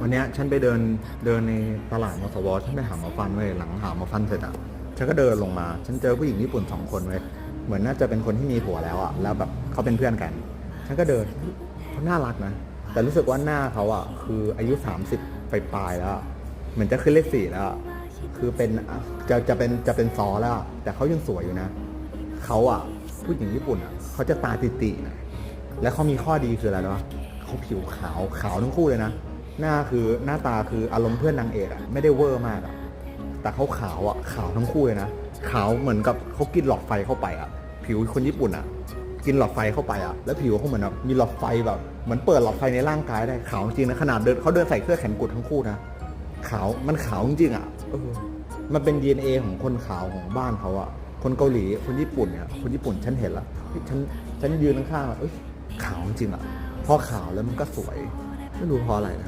วันเนี้ยฉันไปเดินเดินในตลาดมสวฉันไปหาหมอฟันเว้ยหลังหาหมอฟันเสร็จอะฉันก็เดินลงมา ฉันเจอผู้หญิงญี่ปุ่นสองคนเว้ยเหมือนน่าจะเป็นคนที่มีผัวแล้วอะแล้วแบบเขาเป็นเพื่อนกัน ฉันก็เดินเขาน่ารักนะแต่รู้สึกว่าหน้าเขาอะคืออายุ 30ไปปลายๆแล้วอะเหมือนจะขึ้นเลขสี่แล้วอะคือเป็นจะจะเป็นจะเป็นซอแล้วอะแต่เขายังสวยอยู่นะเขาอะผู้หญิงญี่ปุ่นอะเขาจะตาติๆหน่อยและเขามีข้อดีคืออะไรรู้ปะเขาผิวขาวขาวทั้งคู่เลยนะ หน้าคือหน้าตาคืออารมณ์เพื่อนนางเอกอะไม่ได้เวอร์มากอะแต่เขาขาวอะขาวทั้งคู่เลยนะขาวเหมือนกับเขากินหลอดไฟเข้าไปอะผิวคนญี่ปุ่นอะกินหลอดไฟเข้าไปอะแล้วผิวเขาเหมือนแบบมีหลอดไฟแบบเหมือนเปิดหลอดไฟในร่างกายได้ขาวจริงนะขนาดเดินเขาเดินใส่เสื้อแขนกุดทั้งคู่นะขาวมันขาวจริงๆอะเออมันเป็น DNA ของคนขาวของบ้านเขาอะคนเกาหลีคนญี่ปุ่นเนี่ยคนญี่ปุ่นฉันเห็นละเฮ้ยฉันฉันยืนข้างๆอะเอ้ยขาวจริงอะพอขาวแล้วมันก็สวยไม่รู้เพราะอะไรนะ